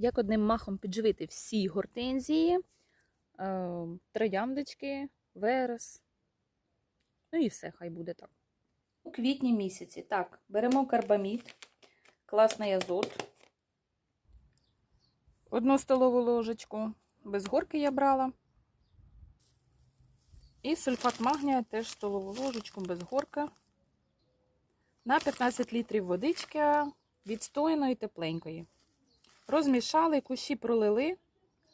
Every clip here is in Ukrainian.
як одним махом підживити всі гортензії, трояндочки, верес. Ну і все, хай буде так. У квітні місяці. Так, беремо карбамід, класний азот. Одну столову ложечку без горки я брала. І сульфат магнія теж столову ложечку без горки. На 15 літрів водички відстояної тепленької. Розмішали, кущі пролили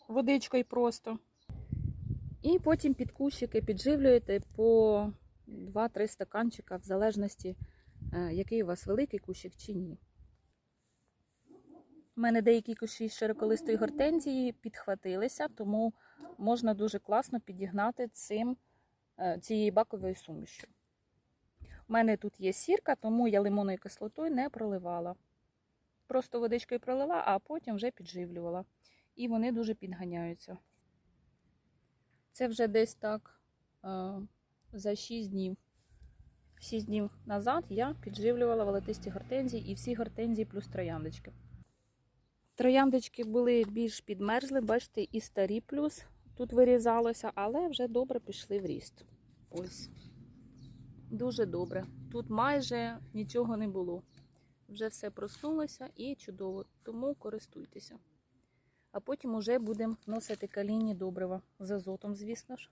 водичкою просто. І потім під кущики підживлюєте по 2-3 стаканчика, в залежності, е, який у вас великий кущик чи ні. У мене деякі кущі з широколистої гортензії підхватилися, тому можна дуже класно підігнати цим, е, цією баковою сумішю. У мене тут є сірка, тому я лимонною кислотою не проливала. Просто водичкою пролила, а потім вже підживлювала. І вони дуже підганяються. Це вже десь так е, за 6 днів. 6 днів назад я підживлювала волотисті гортензії і всі гортензії плюс трояндочки. Трояндочки були більш підмерзли, бачите, і старі плюс тут вирізалося, але вже добре пішли в ріст. Ось. Дуже добре. Тут майже нічого не було. Вже все проснулося і чудово, тому користуйтеся. А потім уже будемо носити каліні добрива з азотом, звісно ж.